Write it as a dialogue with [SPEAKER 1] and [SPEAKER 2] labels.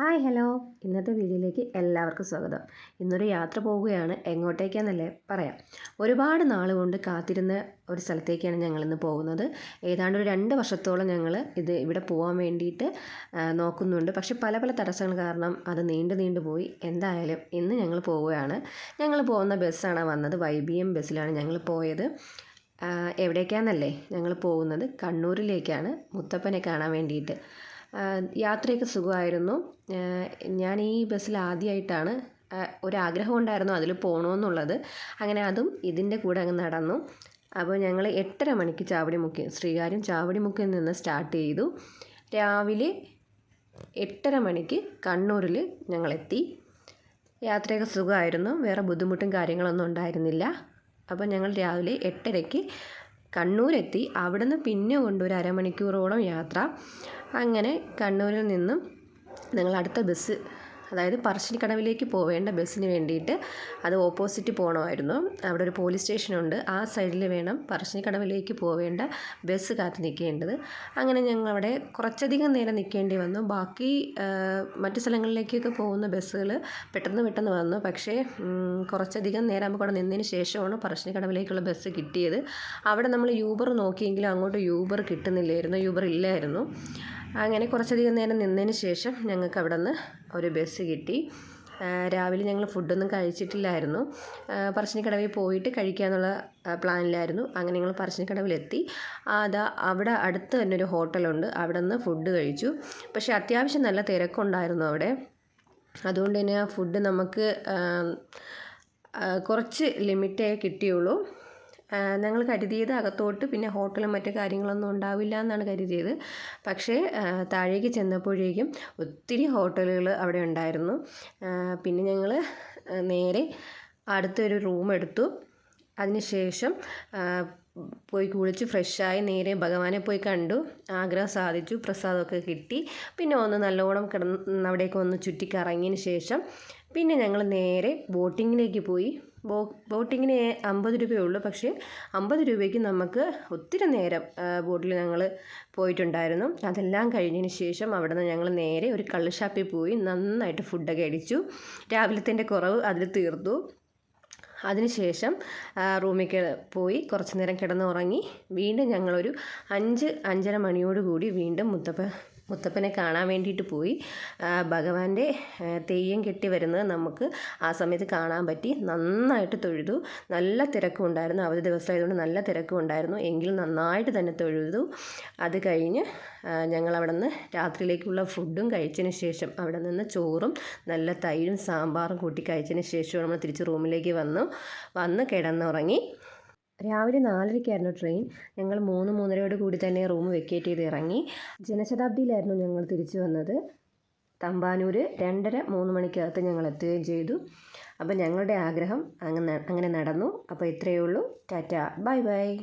[SPEAKER 1] Hi hello. ഇന്നത്തെ വീഡിയോയിലേക്ക് എല്ലാവർക്കും സ്വാഗതം. ഇന്നൊരു യാത്ര പോവുകയാണ്. എങ്ങോട്ടേക്കാന്നല്ലേ പറയാം. ഒരുപാട് നാൾ കൊണ്ട് കാത്തിരുന്ന ഒരു സ്ഥലത്തേക്കാണ് ഞങ്ങൾ ഇന്ന് പോകുന്നത്. ഏതാണ്ട് ഒരു രണ്ട് വർഷത്തോളം ഞങ്ങൾ ഇത് ഇവിടെ പോകാൻ വേണ്ടിയിട്ട് നോക്കുന്നുണ്ട്. പക്ഷെ പല പല തടസ്സങ്ങൾ കാരണം അത് നീണ്ടു നീണ്ടു പോയി. എന്തായാലും ഇന്ന് ഞങ്ങൾ പോവുകയാണ്. ഞങ്ങൾ പോകുന്ന ബസ്സാണ് വന്നത്. വൈ ബി എം ബസ്സിലാണ് ഞങ്ങൾ പോയത്. എവിടേക്കാന്നല്ലേ ഞങ്ങൾ പോകുന്നത്? കണ്ണൂരിലേക്കാണ് മുത്തപ്പനെ കാണാൻ വേണ്ടിയിട്ട്. യാത്രയൊക്കെ സുഖമായിരുന്നു. ഞാൻ ഈ ബസ്സിൽ ആദ്യമായിട്ടാണ് ഒരാഗ്രഹം ഉണ്ടായിരുന്നു അതിൽ പോകണമെന്നുള്ളത്. അങ്ങനെ അതും ഇതിന്റെ കൂടെ അങ്ങ് നടന്നു. അപ്പോൾ ഞങ്ങൾ എട്ടര മണിക്ക് ചാവടിമുക്ക് ശ്രീകാര്യം ചാവടിമുക്കിൽ നിന്ന് സ്റ്റാർട്ട് ചെയ്തു. രാവിലെ എട്ടര മണിക്ക് കണ്ണൂരിൽ ഞങ്ങളെത്തി. യാത്രയൊക്കെ സുഖമായിരുന്നു വേറെ ബുദ്ധിമുട്ടും കാര്യങ്ങളൊന്നും ഉണ്ടായിരുന്നില്ല. അപ്പോൾ ഞങ്ങൾ രാവിലെ എട്ടരയ്ക്ക് കണ്ണൂരെത്തി. അവിടുന്ന് പിന്നെ കൊണ്ട് ഒരു അരമണിക്കൂറോളം യാത്ര. അങ്ങനെ കണ്ണൂരിൽ നിന്നും ഞങ്ങൾ അടുത്ത ബസ് അതായത് പറശ്ശിനിക്കടവിലേക്ക് പോവേണ്ട ബസ്സിന് വേണ്ടിയിട്ട് അത് ഓപ്പോസിറ്റ് പോകണമായിരുന്നു അവിടെ ഒരു പോലീസ് സ്റ്റേഷനുണ്ട് ആ സൈഡിൽ വേണം പറശ്ശിനിക്കടവിലേക്ക് പോവേണ്ട ബസ് കാത്ത് നിൽക്കേണ്ടത് അങ്ങനെ ഞങ്ങൾ അവിടെ കുറച്ചധികം നേരം നിൽക്കേണ്ടി വന്നു. ബാക്കി മറ്റു സ്ഥലങ്ങളിലേക്കൊക്കെ പോകുന്ന ബസ്സുകൾ പെട്ടെന്ന് പെട്ടെന്ന് വന്നു. പക്ഷേ കുറച്ചധികം നേരം നമുക്ക് അവിടെ നിന്നതിന് ശേഷമാണ് പറശ്ശിനിക്കടവിലേക്കുള്ള ബസ് കിട്ടിയത്. അവിടെ നമ്മൾ യൂബർ നോക്കിയെങ്കിലും അങ്ങോട്ട് യൂബർ കിട്ടുന്നില്ലായിരുന്നു. യൂബർ ഇല്ലായിരുന്നു. അങ്ങനെ കുറച്ചധികം നേരം നിന്നതിന് ശേഷം ഞങ്ങൾക്ക് അവിടെ നിന്ന് ഒരു ബസ് കിട്ടി. രാവിലെ ഞങ്ങൾ ഫുഡൊന്നും കഴിച്ചിട്ടില്ലായിരുന്നു. പറശ്ശിനിക്കടവിൽ പോയിട്ട് കഴിക്കാമെന്നുള്ള പ്ലാനിലായിരുന്നു അങ്ങനെ ഞങ്ങൾ പറശ്ശിനിക്കടവിലെത്തി. അതാ അവിടെ അടുത്ത് തന്നെ ഒരു ഹോട്ടലുണ്ട് അവിടെ നിന്ന് ഫുഡ് കഴിച്ചു. പക്ഷേ അത്യാവശ്യം നല്ല തിരക്കുണ്ടായിരുന്നു അവിടെ. അതുകൊണ്ട് തന്നെ ആ ഫുഡ് നമുക്ക് കുറച്ച് ലിമിറ്റേ കിട്ടിയുള്ളൂ. ഞങ്ങൾ കരുതിയത് അകത്തോട്ട് പിന്നെ ഹോട്ടലും മറ്റു കാര്യങ്ങളൊന്നും ഉണ്ടാവില്ല എന്നാണ് കരുതിയത്. പക്ഷേ താഴേക്ക് ചെന്നപ്പോഴേക്കും ഒത്തിരി ഹോട്ടലുകൾ അവിടെ ഉണ്ടായിരുന്നു. പിന്നെ ഞങ്ങൾ നേരെ അടുത്തൊരു റൂം എടുത്തു. അതിനുശേഷം പോയി കുളിച്ച് ഫ്രഷായി നേരെ ഭഗവാനെ പോയി കണ്ടു. ആഗ്രഹം സാധിച്ചു പ്രസാദമൊക്കെ കിട്ടി. പിന്നെ ഒന്ന് നല്ലോണം കിടന്ന് അവിടേക്ക് ഒന്ന് ചുറ്റിക്കറങ്ങിയതിന് ശേഷം പിന്നെ ഞങ്ങൾ നേരെ ബോട്ടിങ്ങിലേക്ക് പോയി. ബോ ബോട്ടിങ്ങിന് അമ്പത് രൂപയേ ഉള്ളൂ. പക്ഷേ അമ്പത് രൂപയ്ക്ക് നമുക്ക് ഒത്തിരി നേരം ബോട്ടിൽ ഞങ്ങൾ പോയിട്ടുണ്ടായിരുന്നു. അതെല്ലാം കഴിഞ്ഞതിന് ശേഷം അവിടെ നിന്ന് ഞങ്ങൾ നേരെ ഒരു കള്ളുഷാപ്പിൽ പോയി നന്നായിട്ട് ഫുഡൊക്കെ അടിച്ചു. രാവിലത്തിന്റെ കുറവ് അതിൽ തീർത്തു. അതിനുശേഷം റൂമിൽ പോയി കുറച്ച് നേരം കിടന്നുറങ്ങി. വീണ്ടും ഞങ്ങളൊരു അഞ്ച് അഞ്ചര മണിയോടുകൂടി വീണ്ടും മുത്തപ്പ മുത്തപ്പനെ കാണാൻ വേണ്ടിയിട്ട് പോയി. ഭഗവാന്റെ തെയ്യം കെട്ടി വരുന്നത് നമുക്ക് ആ സമയത്ത് കാണാൻ പറ്റി. നന്നായിട്ട് തൊഴുതു. നല്ല തിരക്കും ഉണ്ടായിരുന്നു. അവധി ദിവസമായതുകൊണ്ട് നല്ല തിരക്കും ഉണ്ടായിരുന്നു. എങ്കിലും നന്നായിട്ട് തന്നെ തൊഴുതു. അത് കഴിഞ്ഞ് ഞങ്ങൾ അവിടെ നിന്ന് രാത്രിയിലേക്കുള്ള ഫുഡും കഴിച്ചതിന് ശേഷം അവിടെ നിന്ന് ചോറും നല്ല തൈരും സാമ്പാറും കൂട്ടി കഴിച്ചതിന് ശേഷം നമ്മൾ തിരിച്ച് റൂമിലേക്ക് വന്നു. വന്ന് കിടന്നുറങ്ങി. രാവിലെ നാലരയ്ക്കായിരുന്നു ട്രെയിൻ. ഞങ്ങൾ മൂന്ന് മൂന്നരയോട് കൂടി തന്നെ റൂം വെക്കേറ്റ് ചെയ്ത് ഇറങ്ങി. ജനശതാബ്ദിയിലായിരുന്നു ഞങ്ങൾ തിരിച്ചു വന്നത്. തമ്പാനൂർ രണ്ടര മൂന്ന് മണിക്കകത്ത് ഞങ്ങൾ എത്തുകയും ചെയ്തു. അപ്പോൾ ഞങ്ങളുടെ ആഗ്രഹം അങ്ങനെ അങ്ങനെ നടന്നു. അപ്പോൾ ഇത്രയേ ഉള്ളൂ. ടാറ്റ. Bye bye.